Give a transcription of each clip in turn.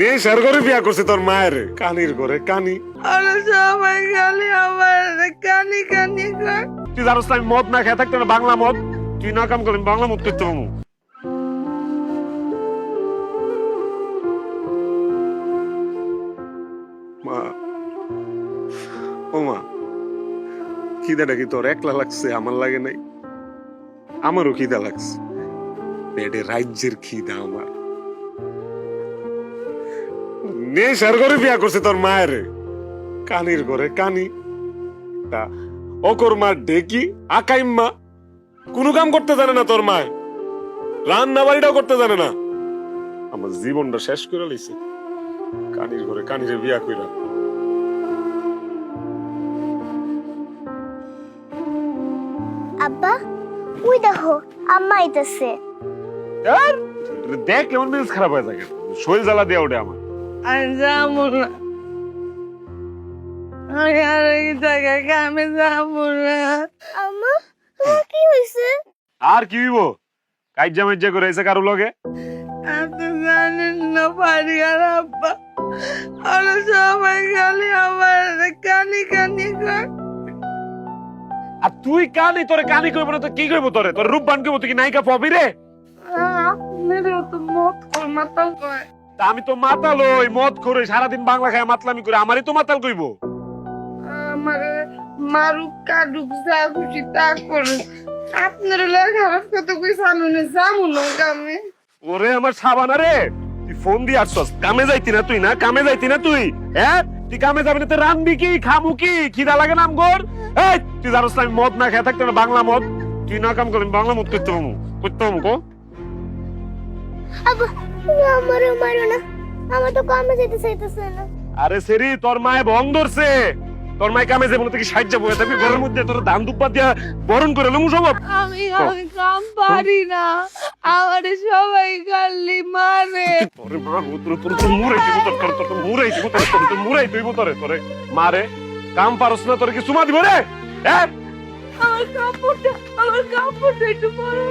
নেশার ঘরে বিয়া করছে তোর মায়ের। কানির ঘরে কানি। আরে সবাই খালি আমার কানি কানি কর তুই জানোস না আমি মদ না খেয়ে থাকতে না বাংলা মদ। তুই না কাম করবি বাংলা মদ করতে পারব। মা ও মা খিদাটা কি তোর একলা লাগছে আমার লাগে নাই? আমারও খিদা লাগছে। পেটে রাজ্যের খিদা আমার। নেশার ঘরে বিয়া করছে তোর মায়ের। কানির ঘরে কানি। তা অকর মা ডেকি আকাইম্মা কোনো কাম করতে জানে না তোর মায়। রান্না বাড়িটাও করতে জানে না। আমার জীবনটা শেষ করে লইছে। কানির ঘরে কানিরে বিয়া কইরা। আব্বা ওই দেখো আম্মা আইতাছে। আর দেখ কেমন মেজাজ খারাপ হয়ে থাকে। শরীর জ্বালা দিয়ে ওঠে আমার। আর যাব না আমি আর এই জায়গায় কামে যাব না। আম্মা তোমার কি হইছে আর কি হইব? কাইজা মাইজা করে এসে কারও লগে? আপনি জানেন না পারি আর আব্বা। আরে সবাই খালি আমার কানি কানি কর। আর তুই কানি তোরে কানি কইব না তো কি কইব তোরে? তোর রূপ বান কইব তুই কি নায়িকা পাবি রে? আপনারও তো মত কর মাতাল কয় তা আমি তো মাতাল ওই মদ করে সারাদিন বাংলা খায় মাতলামি করে আমারই তো মাতাল কইব। আমার মারুক কাটুক যা খুশি তা করুক। আপনার লাগে খারাপ কথা কই যাব না কামে ওরে আমার সাবানা রে তুই ফোন দিয়ে আসছস কামে যাইতি না তুই না কামে যাইতি না তুই? হ্যাঁ? তুই কামে যাবি না তুই রানবি কি খামু কি খিদা লাগে নাম গোর এই তুই জানোস আমি মদ না খেয়ে থাকতে না বাংলা মদ। তুই না কাম করবি বাংলা মদ করতে পারব করতে পারব কো? আব্বা তুমি আমারে মারো না। আমার তো কামে যেতে চাইতেছে না। আরে সেরি তোর মায়ে ভং ধরছে। তোর মায়ে কামে যাব না তুই কি সাহায্য বয়ে থাকবি ঘরের মধ্যে তোর ধান দুব্বা দিয়া বরণ করে লমু সব। আমি আমি কাম পারি না। আমার সবাই খালি মারে। তোরে মা তোর তোর তোর মুরাই দিব তোর তোর তোর মুরাই দিব তোর তোর তোর মুরাই দিব তোরে তোরে। মারে কাম না তোর কি সুমা দিব রে? হ্যাঁ আমার কাপড়টা আমার কাপড়টা একটু পরে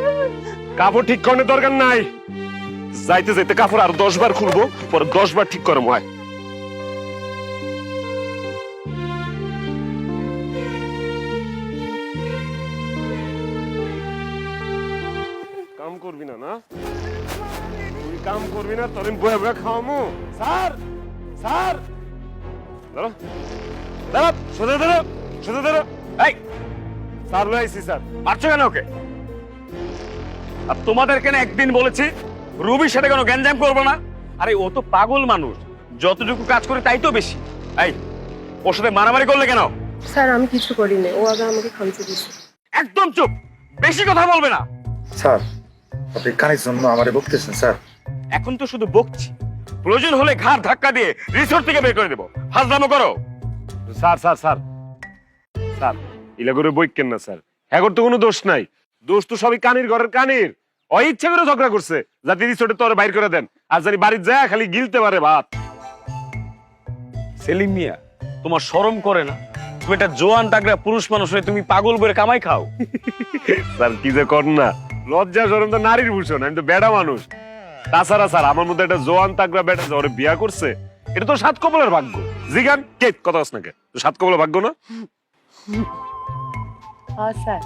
কাপড় ঠিক করার দরকার নাই। যাইতে যাইতে কাপড় আর দশ বার খুলবো, পরে দশ বার ঠিক করে হয়। কাম করবি না না? তুই কাম করবি না, তোর বয়ে বয়ে খাওয়ামু। Sir sir. দাঁড়া দাঁড়া সোজা দাঁড়া সোজা দাঁড়া এই, স্যার আইসি স্যার। মারছো কেন ওকে? আর তোমাদের কেন একদিন বলেছি রুবির সাথে কোনো গ্যাঞ্জাম করব না। আরে ও তো পাগল মানুষ। যতটুকু কাজ করে তাই তো বেশি। এই ওর সাথে মারামারি করলে কেন? স্যার আমি কিছু করিনি। ও আগে আমাকে খামচে দিয়েছে। একদম চুপ। বেশি কথা বলবে না। স্যার আপনি কানের জন্য আমারে বকতেছেন স্যার। এখন তো শুধু বকছি। প্রয়োজন হলে ঘাড় ধাক্কা দিয়ে রিসোর্ট থেকে বের করে দেবো। ফাজলামো করো। Sir sir sir. স্যার ইলা করে বই কেন না স্যার? হ্যাঁ তো কোনো দোষ নাই। দোষ তো সবই কানির ঘরের কানির। ও ইচ্ছে করে ঝগড়া করছে। যাতে রিসোর্টে তোর বাইর করে দেন। আর জানি বাড়ির যায় খালি গিলতে পারে ভাত। সেলিম মিয়া তোমার শরম করে না? তুমি একটা জোয়ান টাকরা পুরুষ মানুষ হয়ে তুমি পাগল বলে কামাই খাও? স্যার কি যে কর না। লজ্জা সরম তো নারীর ভূষণ আমি তো বেড়া মানুষ। তাছাড়া স্যার আমার মধ্যে একটা জোয়ান তাগড়া বেটা যে ওরে বিয়া করছে এটা তো সাত কপালের ভাগ্য। জিগান কে কথা আস নাকি তো সাত কপালের ভাগ্য না? স্যার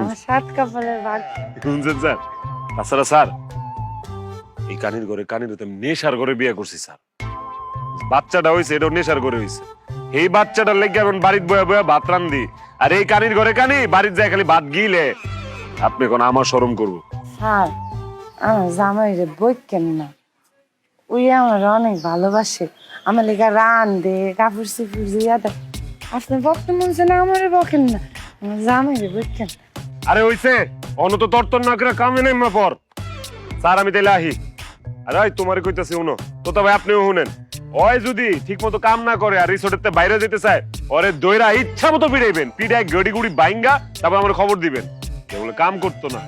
আমার সাত কাপড়ের ভাগ শুনছেন স্যার? তাছাড়া স্যার এই কানির ঘরে কানির হতে নেশার ঘরে বিয়ে করছি স্যার। বাচ্চাটা হয়েছে এটাও নেশার ঘরে হয়েছে এই বাচ্চাটার লেগে এখন বাড়ির বয়া বয়া ভাত রান্ধি। আর এই কানির ঘরে কানি বাড়ির যায় খালি ভাত গিলে। আপনি এখন আমার শরম করব। স্যার আমার জামাই রে বই কেন না। ওই আমার অনেক ভালোবাসে। আমার লেগা রান দে কাপড় চুপড় দিয়া দেয়। আপনি বকতে মন চায় না আমারে বকেন না। আমার জামাই রে বই কেন আরে হইছে অন তো তরতর না কামে নেই পর। স্যার, আমি তাইলে আহি। আরে ওই তোমার কইতাছি উনো তো তবে আপনিও শুনেন। ওই যদি ঠিক মতো কাম না করে আর রিসোর্টের বাইরে যেতে চায় ওরে দইরা ইচ্ছা মতো পিড়াইবেন পিড়ায় গড়ি গুড়ি বাইঙ্গা, তারপর আমার খবর দিবেন। যেগুলো কাম করতো না।